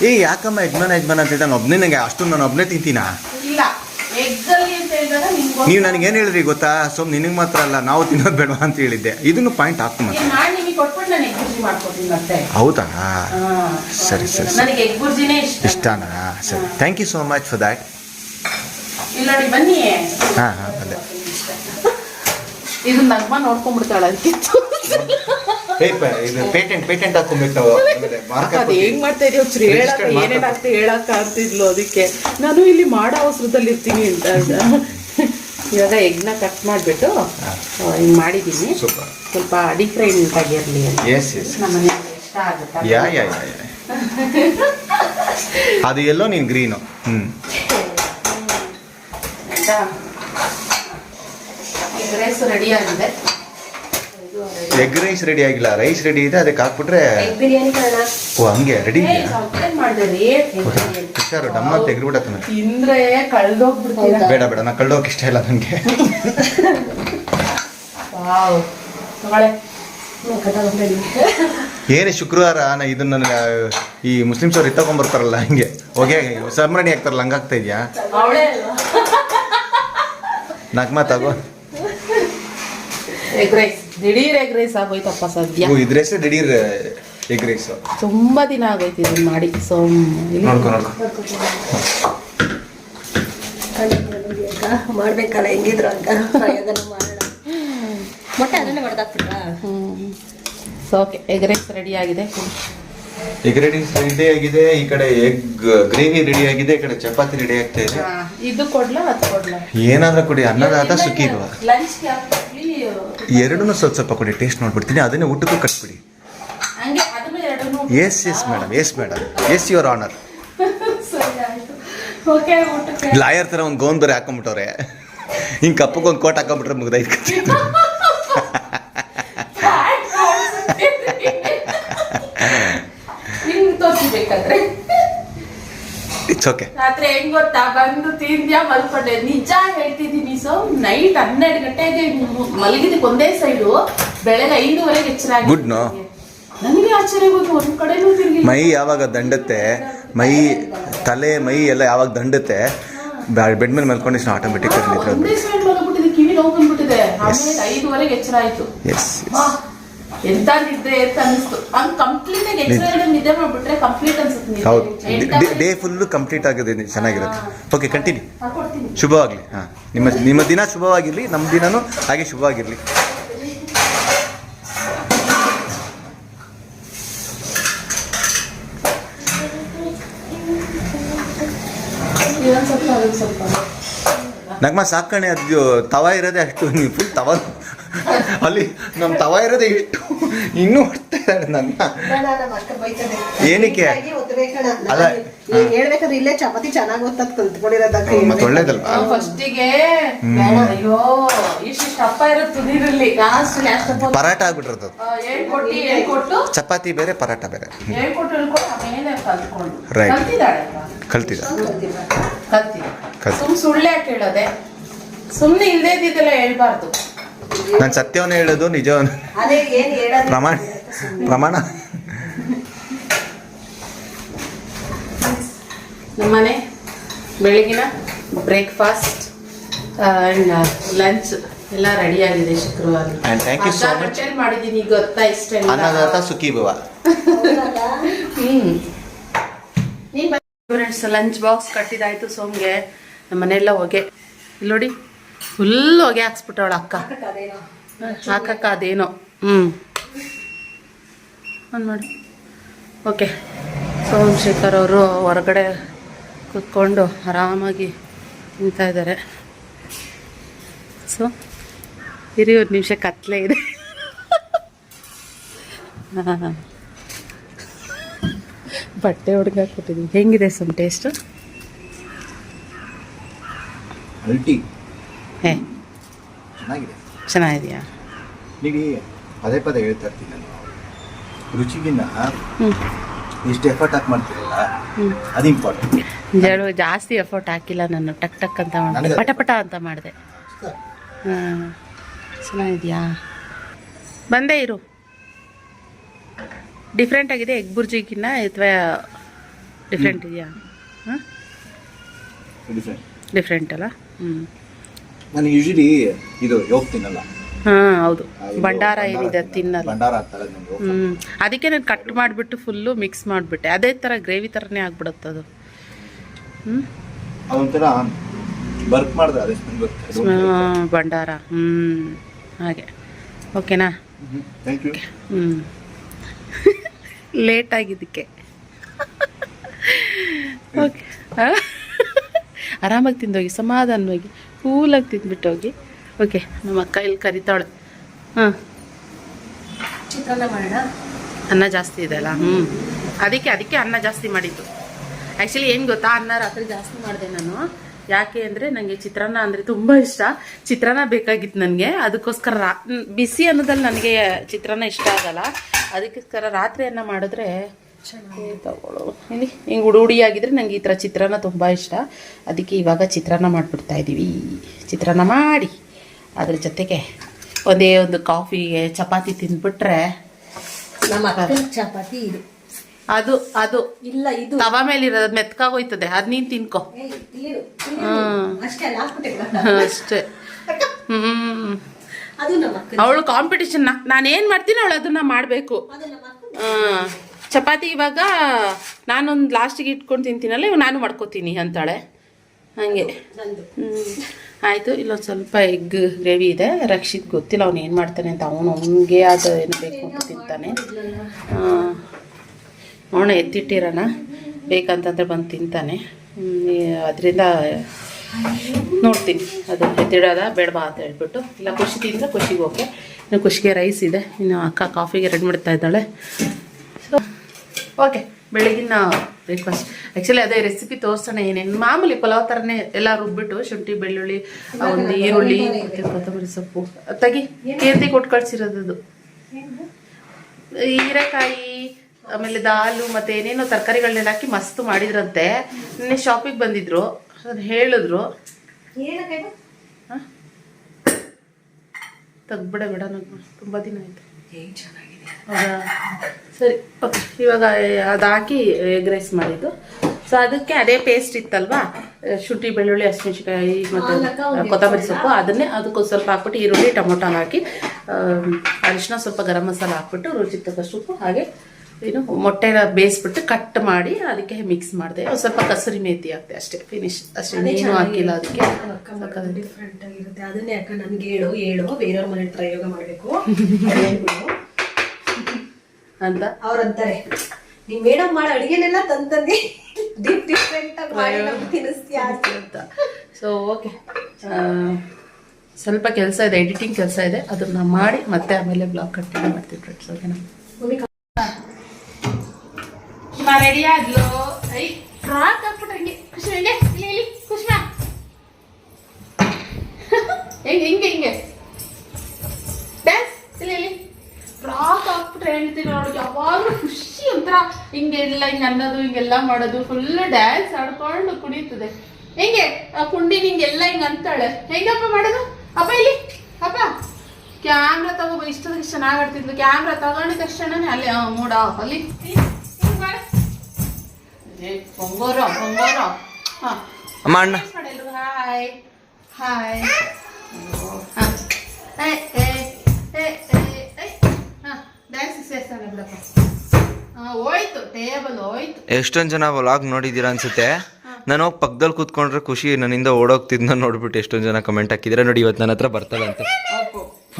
Speaker 2: ಏ ಯಾಕಮ್ಮ ಯಜಮಾನ ಯಜಮಾನ ಅಂತ ಹೇಳ್ತಾನೆ? ಒಬ್ಬನೇ ನನಗೆ ಅಷ್ಟು ನಾನು ಒಬ್ನೇ ತಿಂತೀನಾ?
Speaker 1: ಇಲ್ಲ.
Speaker 2: ನೀವು ನನಗೆ ಏನು ಹೇಳಿದ್ರಿ ಗೊತ್ತಾ? ಸೊ ನಿನಗೆ ಮಾತ್ರ ಅಲ್ಲ ನಾವು ತಿನ್ನೋದು ಬೇಡ ಅಂತ ಹೇಳಿದ್ದೆ. ಇದನ್ನು ಪಾಯಿಂಟ್ ಹಾಕು ಮತ್ತೆ. ಹೌದಾ. ಸರಿ, ಸರಿ, ಸರಿ. ಇಷ್ಟನಾ? ಸರಿ. Thank you so much for that ಹಾಂ ಹಾಂ ಅದೇ.
Speaker 1: ಇದು ನಗ್ಮ ನೋಡ್ಕೊಂಡ್ಬಿಡ್ತಾಳೆ ಅದಕ್ಕೆ
Speaker 2: ಇದು ಪೇಟೆಂಟ್ ಪೇಟೆಂಟ್ ಹಾಕೊಬೇಕು ನಾವು
Speaker 1: ಅದು. ಹೆಂಗ್ ಮಾಡ್ತಾ ಇದೀವಿ ಒಂಚೂರು ಹೇಳಕ್ಕೆ ಏನೇನ್ ಆಗ್ತಾ ಹೇಳಕ್ ಆಗ್ತಿದ್ಲು ಅದಕ್ಕೆ. ನಾನು ಇಲ್ಲಿ ಮಾಡೋ ಅವಸರದಲ್ಲಿ ಇರ್ತೀನಿ ಅಂತ. ಇವಾಗ ಎಗ್ನ ಕಟ್ ಮಾಡಿಬಿಟ್ಟು ಹಿಂಗೆ ಮಾಡಿದ್ದೀನಿ. ಸ್ವಲ್ಪ ಡಿಫ್ರೆಂಟ್ ಫ್ರೈ ಅಂತ.
Speaker 2: ಎಸ್ ಎಸ್
Speaker 1: ನಮ್ಮ ಮನೆಯಲ್ಲಿ ಇಷ್ಟ ಆಗುತ್ತೆ?
Speaker 2: ಯಾ ಯಾ ಯಾ ಅದು ಎಲ್ಲೋ ನೀನು ಗ್ರೀನು ಹ್ಞೂ
Speaker 1: ರೈಸ್ ರೆಡಿ ಆಗಿದೆ.
Speaker 2: ಎಗ್ ರೈಸ್ ರೆಡಿ ಆಗಿಲ್ಲ. ರೈಸ್ ರೆಡಿ ಇದೆ ಅದಕ್ಕೆ ಹಾಕ್ಬಿಟ್ರೆ
Speaker 3: ಬಿರಿಯಾನಿ
Speaker 2: ಓ ಹಂಗೆ ರೆಡಿ ಇದೆಯಾ? ಹುಷಾರು ಡಮ್ಮ ತೆಗೆದ್ಬಿಡತ್ತ
Speaker 1: ತಿಂದ್ರೆ
Speaker 2: ಬೇಡ ಬೇಡ ನಾ ಕಳ್ದೋಕೆ ಇಷ್ಟ ಇಲ್ಲ ನನಗೆ. ಏನೇ ಶುಕ್ರವಾರ ನಾ ಇದನ್ನ ನನಗೆ ಈ ಮುಸ್ಲಿಮ್ಸ್ ಅವ್ರು ಇತ್ತಕೊಂಡ್ಬರ್ತಾರಲ್ಲ ಹಂಗೆ. ಹೋಗಿ ಸರ್ಮರಣಿ ಆಗ್ತಾರಲ್ಲ ಹಂಗಾಗ್ತಾ ಇದೆಯಾ? ನಗ್ಮಾ ಮಾತಾಗೋ
Speaker 1: ಎಗ್ ರೈಸ್ ದಿಢೀರ್ ಎಗ್ ರೈಸ್ ಆಗೋಯ್ತಪ್ಪ ಸದ್ಯ.
Speaker 2: ಓ ಇದ್ರ ಹೆಸರು ದಿಢೀರ್ ಎಗ್ ರೈಸ್
Speaker 1: ತುಂಬಾ ದಿನ ಆಗೋಯ್ತು ಇದನ್ನ ಮಾಡಿ. ಸೊ ಇಲ್ಲಿ
Speaker 2: ನೋಡ್ಕೊ ನೋಡ್ಕೊ.
Speaker 3: ಮಾಡ್ಬೇಕಲ್ಲ ಹೆಂಗಿದ್ರು ಅಂತ. ಮಾಡೋಣ. ಮೊಟ್ಟೆ ಅದನ್ನೇ
Speaker 1: so okay egg rice ready ಆಗಿದೆ.
Speaker 2: ಎಗ್ ರೆಡಿ ರೆಡಿ ಆಗಿದೆ. ಈ ಕಡೆ ಎಗ್ ಗ್ರೇವಿ ರೆಡಿ ಆಗಿದೆ. ಈ ಕಡೆ ಚಪಾತಿ ರೆಡಿ ಆಗ್ತಾ ಇದೆ.
Speaker 1: ಇದು ಕೊಡ್ಲಾ ಅದು ಕೊಡ್ಲಾ?
Speaker 2: ಏನಾದ್ರೂ ಕೊಡಿ ಅನ್ನದಾತ ಸುಖಿ
Speaker 1: ಹಾಕ್ಬಿಡ್ಲಿ
Speaker 2: ಎರಡನ್ನೂ ಸ್ವಲ್ಪ ಸ್ವಲ್ಪ ಕೊಡಿ ಟೇಸ್ಟ್ ನೋಡ್ಬಿಡ್ತೀನಿ. ಅದನ್ನೇ ಊಟಕ್ಕೂ ಕಟ್ಬಿಡಿ. Yes yes madam yes madam yes your honour lawyer ಥರ ಒಂದು ಗೌನ್ ಬೇರೆ ಹಾಕೊಂಬಿಟ್ಟವ್ರೆ. ಹಿಂಗೆ ಕಪ್ಪಕ್ಕೆ ಒಂದು ಕೋಟ್ ಹಾಕೊಂಬಿಟ್ರೆ
Speaker 1: ತೋರಿಸ್ಬೇಕಾದ್ರೆ.
Speaker 2: ಇಟ್ಸ್ ಓಕೆ
Speaker 1: ರಾತ್ರಿ ಹೆಂಗ್ ಗೊತ್ತಾ? ಬಂದು ತಿಂದ್ಯಾ ಮಲ್ಕೊಂಡೆ. ನಿಜ ಹೇಳ್ತಿದ್ದೀನಿ. ಸೊ ನೈಟ್ ಹನ್ನೆರಡು ಗಂಟೆಗೆ ಮಲಗಿದಕ್ಕೆ ಒಂದೇ ಸೈಡು ಬೆಳಗ್ಗೆ ಐದುವರೆಗೆ ಎಚ್ಚರ
Speaker 2: ಗುಡ್ ನೋ
Speaker 1: ನನಗೆ ಆಶ್ಚರ್ಯ ಗೊತ್ತು ಒಂದ್ ಕಡೆನೂ ತಿರುಗಿ
Speaker 2: ಮೈ ಯಾವಾಗ ದಂಡತ್ತೆ? ಮೈ ತಲೆ ಮೈ ಎಲ್ಲ ಯಾವಾಗ ದಂಡತ್ತೆ? ಬೆಡ್ ಮೇಲೆ ಮಲ್ಕೊಂಡು ಆಟೋಮೆಟಿಕ್ ಆಗಿ
Speaker 1: ಒಂದೇ ಸೈಡ್ ಮಲಗ್ಬಿಟ್ಟಿದೆ ಕಿವಿ ನೋವು ಬಂದ್ಬಿಟ್ಟಿದೆ. ಆಮೇಲೆ ಐದುವರೆಗೆ ಎಚ್ಚರ ಆಯ್ತು.
Speaker 2: ಎಸ್
Speaker 1: ಎಂತ ನಿದ್ದೆ ಅಂತ ಅನಿಸ್ತು ಹಂಗ್ ಕಂಪ್ಲೀಟ್ ಆಗಿ ಎಕ್ಸ್ಟ್ರಾ ನಿದ್ದೆ ಮಾಡ್ಬಿಟ್ರೆ ಕಂಪ್ಲೀಟ್ ಅನ್ಸುತ್ತೆ
Speaker 2: ಡೇ ಫುಲ್ಲು ಕಂಪ್ಲೀಟ್ ಆಗಿದೆ ಚೆನ್ನಾಗಿರುತ್ತೆ. Okay continue. ಶುಭವಾಗಲಿ. ಹಾಂ. ನಿಮ್ಮ ನಿಮ್ಮ ದಿನ ಶುಭವಾಗಿರಲಿ ನಮ್ಮ ದಿನನೂ ಹಾಗೆ ಶುಭವಾಗಿರಲಿ. ನಗ್ಮ ಸಾಕಣೆ ಅದು ತವ ಇರೋದೇ ಅಷ್ಟು. ನೀವು ಫುಲ್ ತವ ಅಲ್ಲಿ ನಮ್ಮ ತವ ಇರೋದೇ ಇಷ್ಟು ಇನ್ನೂ ಹೊಡ್ತಾ ಇದ್ದಾರೆ ನನ್ನ.
Speaker 3: ಬೇಡ, ನಮ್ಮ ಅಕ್ಕ ಬೈತದೆ.
Speaker 2: ಏನಕ್ಕೆ? ಅಲ್ಲ,
Speaker 3: ಹೇಳ್ಬೇಕಾದ್ರೆ ಇಲ್ಲೇ ಚಪಾತಿ ಚೆನ್ನಾಗಿ ಕಲ್ತ್ಕೊಂಡಿರೋದಕ್ಕ
Speaker 2: ಮತ್ತೆ ಒಳ್ಳೇದಲ್ವಾ?
Speaker 1: ಫಸ್ಟಿಗೆ ಅಯ್ಯೋ ಇಷ್ಟಿಷ್ಟು ಅಪ್ಪ ಇರುತ್ತೆ ನೀರಲ್ಲಿ ಲಾಸ್ಟ್ ಲಾಸ್ಟ್
Speaker 2: ಪರಾಟ ಆಗ್ಬಿಟ್ಟಿರ್ತದ
Speaker 1: ಹೇಳ್ಕೊಟ್ಟು ಹೇಳ್ಕೊಟ್ಟು.
Speaker 2: ಚಪಾತಿ ಬೇರೆ ಪರಾಟ ಬೇರೆ.
Speaker 1: ಹೇಳ್ಕೊಟ್ಟು ಹೇಳ್ಕೊಟ್ಟು ಆಮೇಲೆ ಕಲ್ತ್ಕೊಂಡು.
Speaker 2: Right.
Speaker 1: ಕಲ್ತಿದ್ದಾಳೆ
Speaker 2: ಕಲ್ತಿದ್ದ
Speaker 1: ಕಲ್ತಿದ್ದ
Speaker 2: ಕಲ್ತಿ.
Speaker 1: ಸುಮ್ ಸುಳ್ಳು ಯಾಕೆ ಹೇಳೋದೆ ಸುಮ್ನೆ ಇಲ್ದೇ ಇದ್ದಿದ್ದೆಲ್ಲ ಹೇಳ್ಬಾರ್ದು.
Speaker 2: ನಾನು ಸತ್ಯವನ್ನು ಹೇಳೋದು ನಿಜವನ್ನು
Speaker 3: ಅದೇ ಏನ್ ಹೇಳೋದು
Speaker 2: ಪ್ರಮಾಣ ಪ್ರಮಾಣ.
Speaker 1: ನಮ್ಮನೆ ಬೆಳಗಿನ ಬ್ರೇಕ್ಫಾಸ್ಟ್ ಆ್ಯಂಡ್ ಲಂಚ್ ಎಲ್ಲ ರೆಡಿ ಆಗಿದೆ ಶುಕ್ರವಾರ.
Speaker 2: You thank much.
Speaker 1: ಮಾಡಿದ್ದೀನಿ ಗೊತ್ತಾ ಇಷ್ಟ
Speaker 2: ಅನ್ನದಾತ ಸುಖಿ ಭವ.
Speaker 1: ಹ್ಮ್. ಫ್ರೆಂಡ್ಸ್ ಲಂಚ್ ಬಾಕ್ಸ್ ಕಟ್ಟಿದಾಯ್ತು ಸೋಮ್ಗೆ. ನಮ್ಮನೆಲ್ಲ ಹೋಗೆ ಹೊಗೆ. ಇಲ್ಲಿ ನೋಡಿ. ಫುಲ್ ಹೊಗೆ ಹಾಕ್ಸ್ಬಿಟ್ಟವಳ ಅಕ್ಕ. ಹಾಕಕ್ಕ ಅದೇನೋ. ಹ್ಞೂ ಒಂದು ಮಾಡಿ ಓಕೆ. ಸೋಮಶೇಖರ್ ಅವರು ಹೊರಗಡೆ ಕೂತ್ಕೊಂಡು ಆರಾಮಾಗಿ ನಿಂತಾ ಇದ್ದಾರೆ. ಸೊ ಇರಿ ಒಂದು ನಿಮಿಷ, ಕತ್ಲೆ ಇದೆ. ಬಟ್ಟೆ ಹುಡುಗ ಕೊಟ್ಟಿದ್ದೀನಿ ಹೆಂಗಿದೆ ಸಮ್ ಟೇಸ್ಟು
Speaker 2: ಅಲ್ಟಿ
Speaker 1: ಹೇ.
Speaker 2: ಚೆನ್ನಾಗಿದೆ.
Speaker 1: ಚೆನ್ನಾಗಿದೆಯಾ?
Speaker 2: ನೀವು ಪದೇ ಪದೇ ಹೇಳ್ತಾ ಇರ್ತೀನಿ ನಾನು. ರುಚಿಗಿನ್ನ ಎಷ್ಟು ಎಫರ್ಟ್ ಹಾಕಿ ಮಾಡ್ತೀರಲ್ಲ ಅದು ಇಂಪಾರ್ಟೆಂಟ್
Speaker 1: ಹೇಳು ಜಾಸ್ತಿ ಎಫರ್ಟ್ ಹಾಕಿಲ್ಲ ನಾನು ಟಕ್ ಟಕ್ ಅಂತ ಮಾಡಿದೆ. ಪಟ ಪಟ ಅಂತ ಮಾಡಿದೆ. ಹಾಂ. ಚೆನ್ನಾಗಿದೆಯಾ? ಬಂದೇ ಇರು. ಡಿಫ್ರೆಂಟ್ ಆಗಿದೆ ಎಗ್ ಬುರ್ಜಿಗಿನ್ನ ಅಥವಾ ಡಿಫ್ರೆಂಟ್ ಇದೆಯಾ? ಹಾಂ?
Speaker 2: ಡಿಫ್ರೆಂಟ್
Speaker 1: ಅಲ್ಲ? ಹ್ಞೂ
Speaker 2: ನಾನು ಯೂಶಲಿ ಇದು ಯೋಗ್ ತಿನ್ನಲ್ಲ.
Speaker 1: ಹಾಂ ಹೌದು. ಭಂಡಾರ ಏನಿದೆ ತಿನ್ನಲ್ಲ.
Speaker 2: ಭಂಡಾರ
Speaker 1: ಅದಕ್ಕೆ ನಾನು ಕಟ್ ಮಾಡಿಬಿಟ್ಟು ಫುಲ್ಲು ಮಿಕ್ಸ್ ಮಾಡಿಬಿಟ್ಟೆ. ಅದೇ ಥರ ಗ್ರೇವಿ ಥರನೇ ಆಗ್ಬಿಡುತ್ತೆ ಅದು. ಹ್ಞೂ
Speaker 2: ಅದೊಂಥರ ವರ್ಕ್ ಮಾಡಿದ್ರೆ ಅದೇ ಸ್ಮೆಲ್
Speaker 1: ಭಂಡಾರ. ಹ್ಞೂ ಹಾಗೆ. ಓಕೆನಾ?
Speaker 2: ಥ್ಯಾಂಕ್ ಯು
Speaker 1: ಹ್ಞೂ ಲೇಟ್ ಆಗಿದ್ದಕ್ಕೆ. ಓಕೆ ಆರಾಮಾಗಿ ತಿಂದೋಗಿ ಸಮಾಧಾನವಾಗಿ. ಕೂಲಾಗಿ ತಿಂದ್ಬಿಟ್ಟು ಹೋಗಿ. ಓಕೆ ನಮ್ಮ ಅಕ್ಕ ಇಲ್ಲಿ ಕರಿತಾಳೆ. ಹಾಂ.
Speaker 3: ಮಾಡೋಣ
Speaker 1: ಅನ್ನ ಜಾಸ್ತಿ ಇದೆ ಅಲ್ಲ? ಹ್ಞೂ ಅದಕ್ಕೆ ಅದಕ್ಕೆ ಅನ್ನ ಜಾಸ್ತಿ ಮಾಡಿದ್ದು. ಆ್ಯಕ್ಚುಲಿ ಏನು ಗೊತ್ತಾ? ಅನ್ನ ರಾತ್ರಿ ಜಾಸ್ತಿ ಮಾಡಿದೆ ನಾನು. ಯಾಕೆ ಅಂದರೆ ನನಗೆ ಚಿತ್ರಾನ್ನ ಅಂದರೆ ತುಂಬ ಇಷ್ಟ. ಚಿತ್ರಾನ್ನ ಬೇಕಾಗಿತ್ತು ನನಗೆ. ಅದಕ್ಕೋಸ್ಕರ ಬಿಸಿ ಅನ್ನೋದಲ್ಲಿ ನನಗೆ ಚಿತ್ರಾನ್ನ ಇಷ್ಟ ಆಗಲ್ಲ. ಅದಕ್ಕೋಸ್ಕರ ರಾತ್ರಿ ಅನ್ನ ಮಾಡಿದ್ರೆ ತಗೊಳ್ಳೋ ಇಲ್ಲಿ ಹಿಂಗೆ ಉಡಿ ಆಗಿದ್ರೆ ನನಗೆ ಈ ಥರ ಚಿತ್ರಾನ್ನ ತುಂಬ ಇಷ್ಟ. ಅದಕ್ಕೆ ಇವಾಗ ಚಿತ್ರಾನ್ನ ಮಾಡಿಬಿಡ್ತಾ ಇದ್ದೀವಿ ಚಿತ್ರಾನ್ನ ಮಾಡಿ ಅದ್ರ ಜೊತೆಗೆ ಒಂದೇ ಒಂದು ಕಾಫಿಗೆ ಚಪಾತಿ ತಿಂದ್ಬಿಟ್ರೆ
Speaker 3: ನಮ್ಮ ಚಪಾತಿ ಇದು.
Speaker 1: ಅದು ಅದು
Speaker 3: ಇಲ್ಲ ಇದು.
Speaker 1: ತವ ಮೇಲೆ ಇರೋದು ಮೆತ್ಕಾಗೋಯ್ತದೆ. ಅದ್ ನೀನ್ ತಿನ್ಕೋ.
Speaker 3: ಅಷ್ಟೇ
Speaker 1: ಹ್ಞೂ
Speaker 3: ಅದು
Speaker 1: ಅವಳು ಕಾಂಪಿಟಿಷನ್ ನಾನೇನ್ ಮಾಡ್ತೀನಿ ಅವಳು ಅದನ್ನ ಮಾಡ್ಬೇಕು.
Speaker 3: ಅದು
Speaker 1: ಹ್ಮ್. ಚಪಾತಿ ಇವಾಗ ನಾನೊಂದು ಲಾಸ್ಟಿಗೆ ಇಟ್ಕೊಂಡು ತಿಂತೀನಲ್ಲ, ಇವಾಗ ನಾನು ಮಾಡ್ಕೋತೀನಿ ಅಂತಾಳೆ. ಹಂಗೆ. ಹ್ಞೂ ಆಯ್ತು, ಇಲ್ಲೊಂದು ಸ್ವಲ್ಪ ಎಗ್ ಗ್ರೇವಿ ಇದೆ, ರಕ್ಷಿತ್ ಗೊತ್ತಿಲ್ಲ ಅವ್ನು ಏನು ಮಾಡ್ತಾನೆ ಅಂತ, ಅವನು ಅವನಿಗೆ ಅದು ಏನು ಬೇಕು ಅಂತ ತಿಂತಾನೆ. ಅವನ ಎತ್ತಿಟ್ಟಿರೋಣ. ಬೇಕಂತಂದ್ರೆ ಬಂದು ತಿಂತಾನೆ. ಅದರಿಂದ ನೋಡ್ತೀನಿ. ಅದು ಎತ್ತಿಡೋದ, ಬೇಡವಾ ಅಂತ ಹೇಳ್ಬಿಟ್ಟು. ಇಲ್ಲ, ಖುಷಿ ತಿಂದರೆ ಖುಷಿಗೆ ಓಕೆ ಇನ್ನು ಖುಷಿಗೆ ರೈಸ್ ಇದೆ. ಇನ್ನು ಅಕ್ಕ ಕಾಫಿಗೆ ರೆಡಿ ಮಾಡ್ತಾ ಇದ್ದಾಳೆ. ಓಕೆ ಬೆಳಗಿನ ಬ್ರೇಕ್ಫಾಸ್ಟ್ ಆ್ಯಕ್ಚುಲಿ ಅದೇ ರೆಸಿಪಿ ತೋರಿಸೋಣ ಏನೇನು. ಮಾಮೂಲಿ ಪಲಾವ್ ಥರನೇ ಎಲ್ಲ ರುಬ್ಬಿಟ್ಟು ಶುಂಠಿ ಬೆಳ್ಳುಳ್ಳಿ ಒಂದು ಈರುಳ್ಳಿ ಮತ್ತು ಕೊತ್ತಂಬರಿ ಸೊಪ್ಪು. ತೆಗಿ ಕೀರ್ತಿ ಕೊಟ್ಟು ಕಳ್ಸಿರೋದದು ಹೀರೆಕಾಯಿ ಆಮೇಲೆ ದಾಲು ಮತ್ತು ಏನೇನೋ ತರಕಾರಿಗಳನ್ನೆಲ್ಲ ಹಾಕಿ ಮಸ್ತ್ ಮಾಡಿದ್ರಂತೆ. ನಿನ್ನೆ ಶಾಪಿಗೆ ಬಂದಿದ್ರು. ಅದನ್ನ ಹೇಳಿದ್ರು. ತೆಗ್ಬಿಡ ಬಿಡ ನಂಗೆ ತುಂಬ ದಿನ ಆಯಿತು. ಹೌದಾ ಸರಿ. ಓಕೆ ಇವಾಗ ಅದು ಹಾಕಿ ಎಗ್ ರೈಸ್ ಮಾಡಿದ್ದು. ಸೊ ಅದಕ್ಕೆ ಅದೇ ಪೇಸ್ಟ್ ಇತ್ತಲ್ವಾ? ಶುಂಠಿ ಬೆಳ್ಳುಳ್ಳಿ ಹಸಿಮೆಣಸಿಕಾಯಿ ಮತ್ತು ಕೊತ್ತಂಬರಿ ಸೊಪ್ಪು. ಅದನ್ನೇ ಅದಕ್ಕೊಂದು ಸ್ವಲ್ಪ ಹಾಕ್ಬಿಟ್ಟು ಈರುಳ್ಳಿ ಟೊಮೊಟೊ ಹಾಕಿ ಅರಿಶಿನ ಸ್ವಲ್ಪ ಗರಂ ಮಸಾಲ ಹಾಕ್ಬಿಟ್ಟು ರುಚಿ ತಕ್ಕಷ್ಟು ಸೊಪ್ಪು ಹಾಗೆ ಏನು ಮೊಟ್ಟೆನ ಬೇಯಿಸ್ಬಿಟ್ಟು ಕಟ್ ಮಾಡಿ ಅದಕ್ಕೆ ಮಿಕ್ಸ್ ಮಾಡಿದೆ. ಒಂದು ಸ್ವಲ್ಪ ಕಸರಿ ಮೇಥಿ ಹಾಕ್ತೆ ಅಷ್ಟೇ ಫಿನಿಶ್ ಅಷ್ಟೇ ಏನು ಹಾಕಿಲ್ಲ ಅದಕ್ಕೆ.
Speaker 3: ಡಿಫ್ರೆಂಟ್ ಆಗಿರುತ್ತೆ. ಅದನ್ನೇ ಅಕ್ಕ ನನಗೆ ಹೇಳು ಹೇಳು. ಬೇರೆಯವ್ರ ಮನೆ ಪ್ರಯೋಗ ಮಾಡ್ಬೇಕು.
Speaker 1: ಅಂತ?
Speaker 3: ಅವ್ರಂತಾರೆ. ನೀ ಮೇಡಮ್ ಮಾಡೋ ಅಡಿಗೆನೆಲ್ಲ ತಂದಿ ಡಿಫ್ ಡಿಫ್ರೆಂಟ್ ಆಗಿ ಮಾಡಿ ನಮ್ಗೆ ತಿನ್ನಿಸ್ತೀಯ
Speaker 1: ಅಂತ. ಸೊ ಓಕೆ ಸ್ವಲ್ಪ ಕೆಲಸ ಇದೆ ಎಡಿಟಿಂಗ್ ಕೆಲಸ ಇದೆ. ಅದನ್ನ ಮಾಡಿ ಮತ್ತೆ ಆಮೇಲೆ ಬ್ಲಾಗ್ ಕಂಟಿನ್ಯೂ ಮಾಡ್ತೀವಿ ಫ್ರೆಂಡ್ಸ್ ಓಕೆನಾ ರೆಡಿ ಆದ್ಲು ಐ ಫ್ರಾಕ್ ಹಾಕ್ಬಿಟ್ರೆ ಹಿಂಗೆ. ಖುಷಿ ಹಿಂಗೆ ಇಲ್ಲಿ ಇಲ್ಲಿ ಖುಷ್ಮಾ ಹೆಂಗೆ ಹಿಂಗೆ ಹಿಂಗೆ? ಹೇಳ್ತೀನಿ ನೋಡಿ ಯಾವಾಗಲೂ ಖುಷಿ ಒಂಥರ. ಹಿಂಗೆಲ್ಲ ಹಿಂಗೆ ಅನ್ನೋದು ಹಿಂಗೆಲ್ಲ ಮಾಡೋದು ಫುಲ್ ಡ್ಯಾನ್ಸ್ ಆಡ್ಕೊಂಡು ಕುಣಿತದೆ. ಹೆಂಗೆ? ಆ ಕುಂಡಿ ಹಿಂಗೆಲ್ಲ ಹಿಂಗೆ ಅಂತಾಳೆ. ಹೆಂಗಪ್ಪ ಮಾಡೋದು? ಅಪ್ಪ ಇಲ್ಲಿ ಅಪ್ಪ. ಕ್ಯಾಮ್ರಾ ತಗೋ ಇಷ್ಟ ಚೆನ್ನಾಗಿ ಆಡ್ತಿದ್ಲು. ಕ್ಯಾಮ್ರಾ ತಗೊಂಡ ತಕ್ಷಣನೇ ಅಲ್ಲಿ ಮೂಡ ಅಲ್ಲಿ. ಹಾಯ್ ಹಾಯ್ ಮಾಡು. ಏ, ಬಂಗಾರ ಬಂಗಾರ ಹಾಯ್ ಹಾಯ್
Speaker 2: ಎಷ್ಟೊಂದು ಜನ ವ್ಲಾಗ್ ನೋಡಿದೀರ ಅನ್ಸುತ್ತೆ? ನಾನು ಹೋಗಿ ಪಕ್ಕದಲ್ಲಿ ಕೂತ್ಕೊಂಡ್ರೆ ಖುಷಿ ನನ್ನಿಂದ ಓಡೋಗ್ತಿದ್ನ ನೋಡ್ಬಿಟ್ಟು ಎಷ್ಟೊಂದು ಜನ ಕಮೆಂಟ್ ಹಾಕಿದ್ರೆ. ನೋಡಿ ಇವತ್ತು ನನ್ನ ಹತ್ರ ಬರ್ತಾಳೆ ಅಂತ.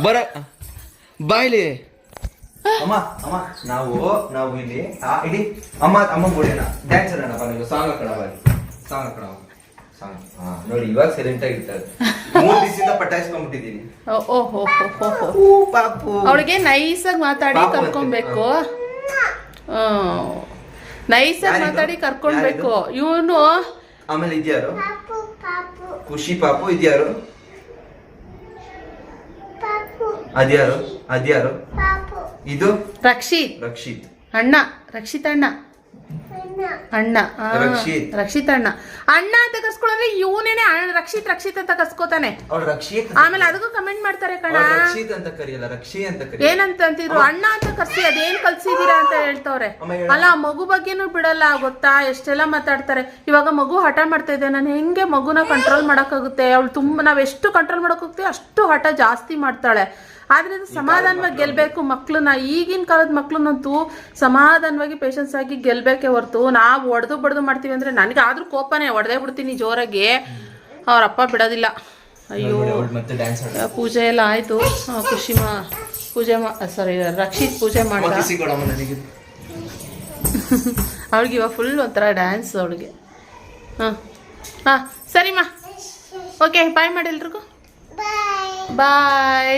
Speaker 2: ಬರ ಬಾಯ್ಲಿ ಅಮ್ಮ ಅಮ್ಮ ನಾವು ನಾವು ಇಲ್ಲಿ ಇಡಿ. ಅಮ್ಮ ಅಮ್ಮ ಗೋಡೆನ ಡ್ಯಾನ್ಸ್ ಅಣ್ಣ ನೀವು ಸಾಂಗ್ ಹಾಕೋಣ ಬಾರಿ ಸಾಂಗ್ ಹಾ ನೋಡಿ ಇವಾಗ ಸೈಲೆಂಟ್ ಆಗಿರ್ತಾರೆ ಮೂರು ದಿವಸದಿಂದ ಪಟಾಯಿಸ್ಕೊಂಡ್ಬಿಟ್ಟಿದ್ದೀನಿ ಪಾಪು
Speaker 1: ಅವಳಿಗೆ ನೈಸಾಗಿ ಮಾತಾಡಿ. ಕರ್ಕೊಬೇಕು. ನೈಸಾಗಿ
Speaker 2: ಯಾರಿದು?
Speaker 1: ಮಾತಾಡಿ ಕರ್ಕೊಳ್ಬೇಕು. ಇವನು?
Speaker 2: ಆಮೇಲೆ ಇದ್ಯಾರು? ಖುಷಿ ಪಾಪು ಇದ್ಯಾರು? ಅದ್ಯಾರು? ಅದ್ಯಾರು? ಇದು?
Speaker 1: ರಕ್ಷಿತ್
Speaker 2: ರಕ್ಷಿತ್.
Speaker 1: ಅಣ್ಣ ರಕ್ಷಿತ್ ಅಣ್ಣ ಅಣ್ಣ.
Speaker 2: ರಕ್ಷಿತ್.
Speaker 1: ರಕ್ಷಿತ್ ಅಣ್ಣ. ಅಣ್ಣ ಅಂತ ಕಸ್ಕೊಳ್ಳೋದ್ರೆ ಇವನೇನೆ ರಕ್ಷಿತ್ ರಕ್ಷಿತ್ ಅಂತ ಕರ್ಸ್ಕೋತಾನೆ.
Speaker 2: ಅವಳು ರಕ್ಷಿತ್
Speaker 1: ಆಮೇಲೆ ಅದಕ್ಕೂ ಕಮೆಂಟ್ ಮಾಡ್ತಾರೆ ಕಣ.
Speaker 2: ಅವ್ಳ್ ರಕ್ಷಿತ್ ಅಂತ ಕರಿಯಲ್ಲ ರಕ್ಷಿ ಅಂತ ಕರಿ
Speaker 1: ಏನಂತ ಅಂತಿದ್ರು? ಅಣ್ಣ ಅಂತ ಕರ್ಸಿ ಅದೇನ್ ಕಲ್ಸಿದೀರಾ ಅಂತ ಹೇಳ್ತವ್ರೆ. ಅಲ್ಲ ಆ ಮಗು ಬಗ್ಗೆನೂ ಬಿಡಲ್ಲ ಗೊತ್ತಾ? ಎಷ್ಟೆಲ್ಲ ಮಾತಾಡ್ತಾರೆ. ಇವಾಗ ಮಗು ಹಠ ಮಾಡ್ತಾ ಇದೆ. ನಾನು ಹೆಂಗೆ ಮಗುನ ಕಂಟ್ರೋಲ್ ಮಾಡಕ್ಕಾಗುತ್ತೆ? ಅವಳು ತುಂಬಾ ನಾವ್ ಎಷ್ಟು ಕಂಟ್ರೋಲ್ ಮಾಡಕ್ ಹೋಗ್ತೀವಿ ಅಷ್ಟು ಹಠ ಜಾಸ್ತಿ ಮಾಡ್ತಾಳೆ. ಆದ್ರೆ ಅದು ಸಮಾಧಾನವಾಗಿ ಗೆಲ್ಬೇಕು ಮಕ್ಳನ್ನ. ಈಗಿನ ಕಾಲದ ಮಕ್ಳನ್ನಂತೂ ಸಮಾಧಾನವಾಗಿ ಪೇಷನ್ಸ್ ಆಗಿ ಗೆಲ್ಬೇಕೆ ಹೊರತು ನಾವು ಹೊಡೆದು ಬಡ್ದು ಮಾಡ್ತೀವಿ ಅಂದ್ರೆ ನನಗೆ ಆದ್ರೂ ಕೋಪನೇ ಹೊಡೆದೇ ಬಿಡ್ತೀನಿ ಜೋರಾಗಿ. ಅವ್ರ ಅಪ್ಪ ಬಿಡೋದಿಲ್ಲ ಅಯ್ಯೋ ಪೂಜೆ ಎಲ್ಲ ಆಯ್ತು. ಖುಷಿ ಮಾ ಪೂಜೆ ಮಾ ಸಾರಿ ರಕ್ಷಿತ್ ಪೂಜೆ ಮಾಡಿದ. ಅವಳಿಗೆ ಇವಾಗ ಫುಲ್ ಒಂಥರ ಡ್ಯಾನ್ಸ್ ಅವಳಿಗೆ. ಹಾಂ ಹಾಂ ಸರಿಮ್ಮ ಓಕೆ ಬಾಯ್ ಮಾಡಿ ಎಲ್ರಿಗೂ. ಬಾಯ್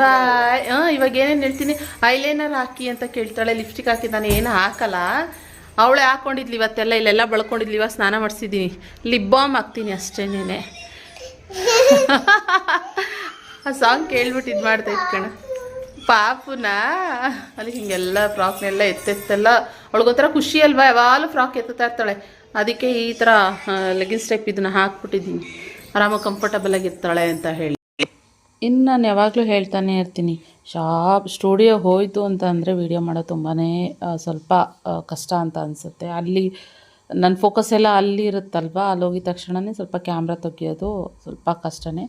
Speaker 1: ಬಾಯ್ ಹಾಂ ಇವಾಗ ಏನೇನು ಹೇಳ್ತೀನಿ? ಐಲೈನರ್ ಹಾಕಿ ಅಂತ ಕೇಳ್ತಾಳೆ ಲಿಪ್ಸ್ಟಿಕ್ ಹಾಕಿ ನಾನು ಏನು ಹಾಕಲ್ಲ. ಅವಳೆ ಹಾಕೊಂಡಿದ್ಲಿ ಇವತ್ತೆಲ್ಲ ಇಲ್ಲೆಲ್ಲ ಬಳ್ಕೊಂಡಿದ್ಲಿ ಇವಾಗ ಸ್ನಾನ ಮಾಡಿಸಿದ್ದೀನಿ ಲಿಪ್ ಬಾಮ್ ಹಾಕ್ತೀನಿ ಅಷ್ಟೇನೇನೆ. ಆ ಸಾಂಗ್ ಕೇಳ್ಬಿಟ್ಟು ಇದು ಮಾಡ್ತಾ ಕಣ. ಪಾಪುನ. ಅಲ್ಲಿ ಹಿಂಗೆಲ್ಲ ಫ್ರಾಕ್ನೆಲ್ಲ ಎತ್ತೆತ್ತೆಲ್ಲ. ಅವಳಿಗೊಂಥರ ಖುಷಿ ಅಲ್ವಾ? ಯಾವಾಗಲೂ ಫ್ರಾಕ್ ಎತ್ತುತ್ತಾ ಇರ್ತಾಳೆ. ಅದಕ್ಕೆ ಈ ಥರ ಲೆಗಿನ್ಸ್ ಟೈಪ್ ಇದನ್ನ ಹಾಕ್ಬಿಟ್ಟಿದ್ದೀನಿ. ಆರಾಮಾಗಿ ಕಂಫರ್ಟಬಲ್ ಆಗಿರ್ತಾಳೆ ಅಂತ ಹೇಳಿ. ಇನ್ನು ನಾನು ಯಾವಾಗಲೂ ಹೇಳ್ತಾನೆ ಇರ್ತೀನಿ ಶಾಪ್ ಸ್ಟುಡಿಯೋ ಹೋಯಿತು ಅಂತ ಅಂದರೆ ವೀಡಿಯೋ ಮಾಡೋದು ತುಂಬಾ ಸ್ವಲ್ಪ ಕಷ್ಟ ಅಂತ ಅನಿಸುತ್ತೆ. ಅಲ್ಲಿ ನನ್ನ ಫೋಕಸ್ ಎಲ್ಲ ಅಲ್ಲಿ ಇರುತ್ತಲ್ವ? ಅಲ್ಲಿ ಹೋಗಿದ ತಕ್ಷಣವೇ ಸ್ವಲ್ಪ ಕ್ಯಾಮ್ರಾ ತೆಗಿಯೋದು ಸ್ವಲ್ಪ ಕಷ್ಟನೇ.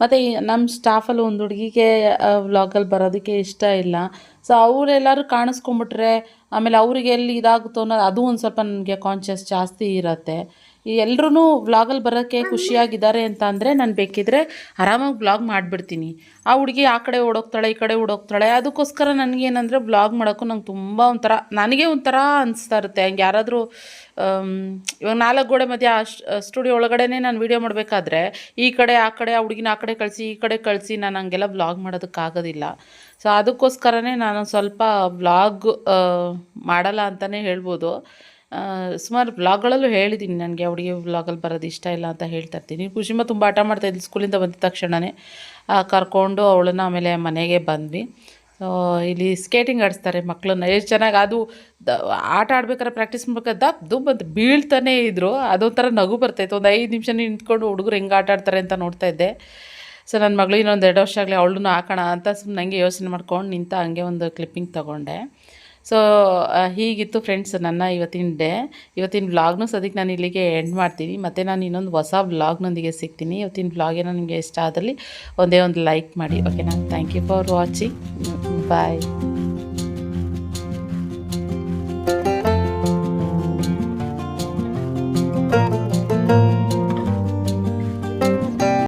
Speaker 1: ಮತ್ತು ನಮ್ಮ ಸ್ಟಾಫಲ್ಲಿ ಒಂದು ಹುಡುಗಿಗೆ ವ್ಲಾಗಲ್ಲಿ ಬರೋದಕ್ಕೆ ಇಷ್ಟ ಇಲ್ಲ. ಸೊ ಅವರೆಲ್ಲರೂ ಕಾಣಿಸ್ಕೊಂಬಿಟ್ರೆ ಆಮೇಲೆ ಅವರಿಗೆ ಎಲ್ಲಿ ಇದಾಗುತ್ತೋ ಅನ್ನೋದು ಅದು ಒಂದು ಸ್ವಲ್ಪ ನನಗೆ ಕಾನ್ಷಿಯಸ್ ಜಾಸ್ತಿ ಇರುತ್ತೆ. ಈ ಎಲ್ರೂ ವ್ಲಾಗಲ್ಲಿ ಬರೋಕ್ಕೆ ಖುಷಿಯಾಗಿದ್ದಾರೆ ಅಂತ ಅಂದರೆ ನಾನು ಬೇಕಿದ್ರೆ ಆರಾಮಾಗಿ ಬ್ಲಾಗ್ ಮಾಡಿಬಿಡ್ತೀನಿ. ಆ ಹುಡುಗಿ ಆ ಕಡೆ ಓಡೋಗ್ತಾಳೆ, ಈ ಕಡೆ ಓಡೋಗ್ತಾಳೆ, ಅದಕ್ಕೋಸ್ಕರ ನನಗೇನಂದರೆ ವ್ಲಾಗ್ ಮಾಡೋಕ್ಕೂ ನಂಗೆ ತುಂಬ ಒಂಥರ, ನನಗೆ ಒಂಥರ ಅನಿಸ್ತಾ ಇರುತ್ತೆ. ಹಂಗೆ ಯಾರಾದರೂ ಇವಾಗ ನಾಲ್ಕು ಗೋಡೆ ಮಧ್ಯ ಸ್ಟುಡಿಯೋ ಒಳಗಡೆನೇ ನಾನು ವೀಡಿಯೋ ಮಾಡಬೇಕಾದ್ರೆ ಈ ಕಡೆ, ಆ ಕಡೆ, ಆ ಹುಡುಗಿನ ಆ ಕಡೆ ಕಳಿಸಿ, ಈ ಕಡೆ ಕಳಿಸಿ ನಾನು ಹಂಗೆಲ್ಲ ವ್ಲಾಗ್ ಮಾಡೋದಕ್ಕಾಗೋದಿಲ್ಲ ಸೊ ಅದಕ್ಕೋಸ್ಕರನೇ ನಾನು ಸ್ವಲ್ಪ ವ್ಲಾಗ್ ಮಾಡಲ್ಲ ಅಂತಲೇ ಹೇಳ್ಬೋದು. ಸುಮಾರು ಬ್ಲಾಗ್ಗಳಲ್ಲೂ ಹೇಳಿದ್ದೀನಿ ನನಗೆ ಅವಳಿಗೆ ಬ್ಲಾಗಲ್ಲಿ ಬರೋದು ಇಷ್ಟ ಇಲ್ಲ ಅಂತ ಹೇಳ್ತಾ ಇರ್ತೀನಿ. ಕುಶಿಂಬ ತುಂಬ ಆಟ ಮಾಡ್ತಾ ಇದ್ಲು, ಸ್ಕೂಲಿಂದ ಬಂದಿದ ತಕ್ಷಣವೇ ಕರ್ಕೊಂಡು ಅವಳನ್ನ ಆಮೇಲೆ ಮನೆಗೆ ಬಂದ್ವಿ. ಇಲ್ಲಿ ಸ್ಕೇಟಿಂಗ್ ಆಡಿಸ್ತಾರೆ ಮಕ್ಕಳನ್ನ ಎಷ್ಟು ಚೆನ್ನಾಗಿ ಅದು ಆಟ ಆಡ್ಬೇಕಾದ್ರೆ ಪ್ರಾಕ್ಟೀಸ್ ಮಾಡ್ಬೇಕಾದ್ರೆ ದಪ್ ದುಬ್ ಅಂತ ಬೀಳ್ತಾನೇ ಇದ್ರು. ಅದೊಂಥರ ನಗು ಬರ್ತಾಯಿತ್ತು ಒಂದು ಐದು ನಿಮಿಷ ನಿಂತ್ಕೊಂಡು ಹುಡುಗರು ಹೆಂಗೆ ಆಟ ಆಡ್ತಾರೆ ಅಂತ ನೋಡ್ತಾ ಇದ್ದೆ. ಸೊ ನನ್ನ ಮಗಳು ಇನ್ನೊಂದು ಎರಡು ವರ್ಷ ಆಗಲಿ ಅವಳನ್ನು ಹಾಕೋಣ ಅಂತ ಸುಮ್ಮನೆ ಹಂಗೆ ಯೋಚನೆ ಮಾಡ್ಕೊಂಡು ನಿಂತ ಹಂಗೆ ಒಂದು ಕ್ಲಿಪ್ಪಿಂಗ್ ತೊಗೊಂಡೆ. ಸೊ ಹೀಗಿತ್ತು ಫ್ರೆಂಡ್ಸ್ ನನ್ನ ಇವತ್ತಿನ ಡೇ ಇವತ್ತಿನ ವ್ಲಾಗ್ನು ಸದ್ಯಕ್ಕೆ ನಾನು ಇಲ್ಲಿಗೆ ಎಂಡ್ ಮಾಡ್ತೀನಿ. ಮತ್ತು ನಾನು ಇನ್ನೊಂದು ಹೊಸ ವ್ಲಾಗ್ನೊಂದಿಗೆ ಸಿಗ್ತೀನಿ. ಇವತ್ತಿನ ವ್ಲಾಗ್ ಏನೋ ನಿಮಗೆ ಇಷ್ಟ ಆದಲ್ಲಿ ಒಂದೇ ಒಂದು ಲೈಕ್ ಮಾಡಿ. ಓಕೆನಾ thank you for watching bye